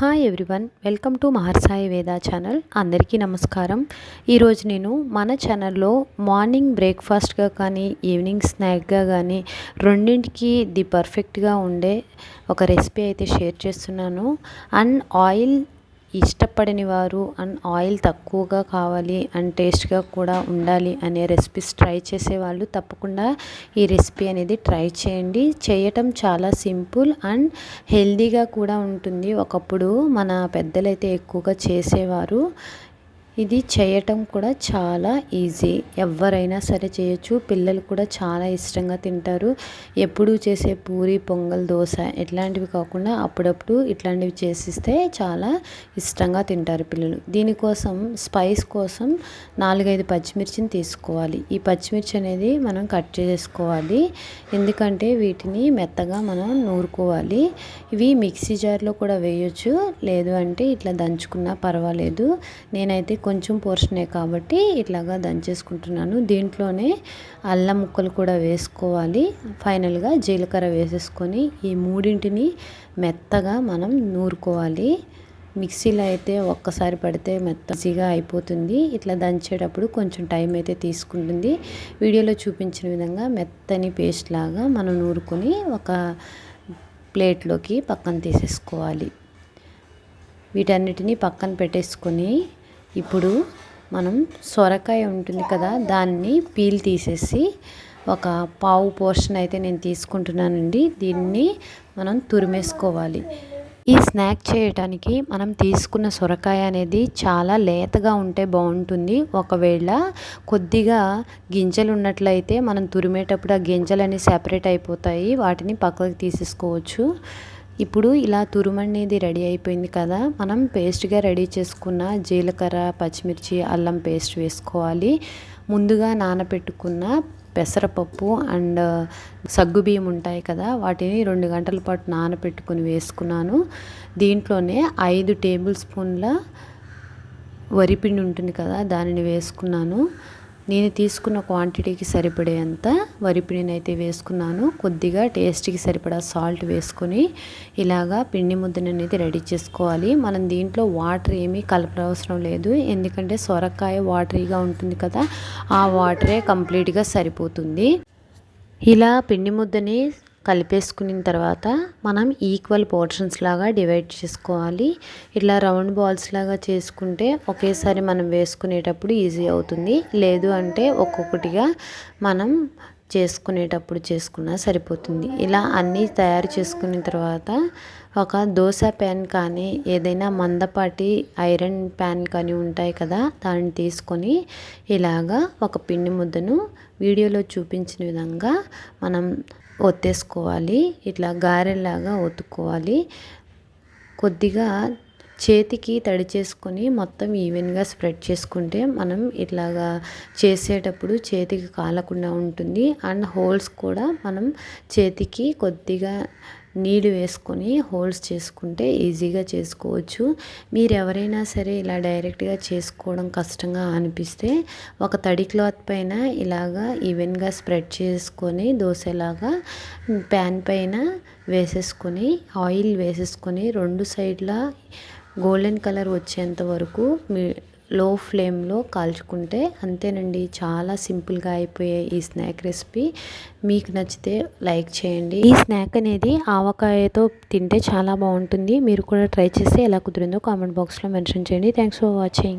Hi everyone welcome to Maharsai Veda channel అందరికీ నమస్కారం. ఈరోజు నేను మన ఛానల్లో మార్నింగ్ బ్రేక్ఫాస్ట్గా కానీ ఈవినింగ్ స్నాక్గా కానీ రెండింటికి ది పర్ఫెక్ట్గా ఉండే ఒక రెసిపీ అయితే షేర్ చేస్తున్నాను. అండ్ ఆయిల్ ఇష్టపడని వారు అండ్ ఆయిల్ తక్కువగా కావాలి అండ్ టేస్ట్గా కూడా ఉండాలి అనే రెసిపీస్ ట్రై చేసే వాళ్ళు తప్పకుండా ఈ రెసిపీ అనేది ట్రై చేయండి. చేయటం చాలా సింపుల్ అండ్ హెల్దీగా కూడా ఉంటుంది. ఒకప్పుడు మన పెద్దలైతే ఎక్కువగా చేసేవారు. ఇది చేయటం కూడా చాలా ఈజీ. ఎవరైనా సరే చేయొచ్చు. పిల్లలు కూడా చాలా ఇష్టంగా తింటారు. ఎప్పుడు చేసే పూరి పొంగల్ దోశ ఇట్లాంటివి కాకుండా అప్పుడప్పుడు ఇట్లాంటివి చేసిస్తే చాలా ఇష్టంగా తింటారు పిల్లలు. దీనికోసం స్పైస్ కోసం నాలుగైదు పచ్చిమిర్చిని తీసుకోవాలి. ఈ పచ్చిమిర్చి అనేది మనం కట్ చేసుకోవాలి. ఎందుకంటే వీటిని మెత్తగా మనం నూరుకోవాలి. ఇవి మిక్సీ జార్లో కూడా వేయొచ్చు. లేదు అంటే ఇట్లా దంచుకున్నా పర్వాలేదు. నేనైతే కొంచెం పోర్షనే కాబట్టి ఇట్లాగా దంచేసుకుంటున్నాను. దీంట్లోనే అల్లం ముక్కలు కూడా వేసుకోవాలి. ఫైనల్గా జీలకర్ర వేసేసుకొని ఈ మూడింటిని మెత్తగా మనం నూరుకోవాలి. మిక్సీలో అయితే ఒక్కసారి పడితే మెత్తగా అయిపోతుంది. ఇట్లా దంచేటప్పుడు కొంచెం టైం అయితే తీసుకుంటుంది. వీడియోలో చూపించిన విధంగా మెత్తని పేస్ట్ లాగా మనం నూరుకొని ఒక ప్లేట్లోకి పక్కన తీసేసుకోవాలి. వీటన్నిటిని పక్కన పెట్టేసుకొని ఇప్పుడు మనం సొరకాయ ఉంటుంది కదా దాన్ని పీల్ తీసేసి ఒక పావు పోర్షన్ అయితే నేను తీసుకుంటున్నానండి. దీన్ని మనం తురిమేసుకోవాలి. ఈ స్నాక్ చేయటానికి మనం తీసుకున్న సొరకాయ అనేది చాలా లేతగా ఉంటే బాగుంటుంది. ఒకవేళ కొద్దిగా గింజలు ఉన్నట్లయితే మనం తురిమేటప్పుడు ఆ గింజలు అనేవి సెపరేట్ అయిపోతాయి. వాటిని పక్కకు తీసేసుకోవచ్చు. ఇప్పుడు ఇలా తురుమనేది రెడీ అయిపోయింది కదా మనం పేస్ట్గా రెడీ చేసుకున్న జీలకర్ర పచ్చిమిర్చి అల్లం పేస్ట్ వేసుకోవాలి. ముందుగా నానబెట్టుకున్న పెసరపప్పు అండ్ సగ్గుబియ్యం ఉంటాయి కదా వాటిని రెండు గంటల పాటు నానబెట్టుకుని వేసుకున్నాను. దీంట్లోనే ఐదు టేబుల్ స్పూన్ల వరిపిండి ఉంటుంది కదా దానిని వేసుకున్నాను. నేను తీసుకున్న క్వాంటిటీకి సరిపడేంత వరిపిండిని అయితే వేసుకున్నాను. కొద్దిగా టేస్ట్కి సరిపడా సాల్ట్ వేసుకొని ఇలాగా పిండి ముద్దను అనేది రెడీ చేసుకోవాలి. మనం దీంట్లో వాటర్ ఏమీ కలపనవసరం లేదు. ఎందుకంటే సొరకాయ వాటరీగా ఉంటుంది కదా ఆ వాటరే కంప్లీట్గా సరిపోతుంది. ఇలా పిండి ముద్దని కలిపేసుకున్న తర్వాత మనం ఈక్వల్ పోర్షన్స్ లాగా డివైడ్ చేసుకోవాలి. ఇట్లా రౌండ్ బాల్స్ లాగా చేసుకుంటే ఒకేసారి మనం వేసుకునేటప్పుడు ఈజీ అవుతుంది. లేదు అంటే ఒక్కొక్కటిగా మనం చేసుకునేటప్పుడు చేసుకున్నా సరిపోతుంది. ఇలా అన్నీ తయారు చేసుకున్న తర్వాత ఒక దోశ ప్యాన్ కానీ ఏదైనా మందపాటి ఐరన్ ప్యాన్ కానీ ఉంటాయి కదా దాన్ని తీసుకొని ఇలాగా ఒక పిండి ముద్దను వీడియోలో చూపించిన విధంగా మనం ఒత్తేసుకోవాలి. ఇట్లా గారెలాగా ఒత్తుకోవాలి. కొద్దిగా చేతికి తడి చేసుకొని మొత్తం ఈవెన్గా స్ప్రెడ్ చేసుకుంటే మనం ఇట్లాగా చేసేటప్పుడు చేతికి కాలకుండా ఉంటుంది. అండ్ హోల్స్ కూడా మనం చేతికి కొద్దిగా నీళ్ళు వేసుకొని హోల్స్ చేసుకుంటే ఈజీగా చేసుకోవచ్చు. మీరు ఎవరైనా సరే ఇలా డైరెక్ట్గా చేసుకోవడం కష్టంగా అనిపిస్తే ఒక తడి క్లాత్ పైన ఇలాగా ఈవెన్గా స్ప్రెడ్ చేసుకొని దోశలాగా ప్యాన్ పైన వేసేసుకొని ఆయిల్ వేసేసుకొని రెండు సైడ్ల గోల్డెన్ కలర్ వచ్చేంత వరకు మీ లో ఫ్లేమ్లో కాల్చుకుంటే అంతేనండి. చాలా సింపుల్గా అయిపోయే ఈ స్నాక్ రెసిపీ. మీకు నచ్చితే లైక్ చేయండి. ఈ స్నాక్ అనేది ఆవకాయతో తింటే చాలా బాగుంటుంది. మీరు కూడా ట్రై చేసి ఎలా కుదిరిందో కామెంట్ బాక్స్లో మెన్షన్ చేయండి. Thanks for watching.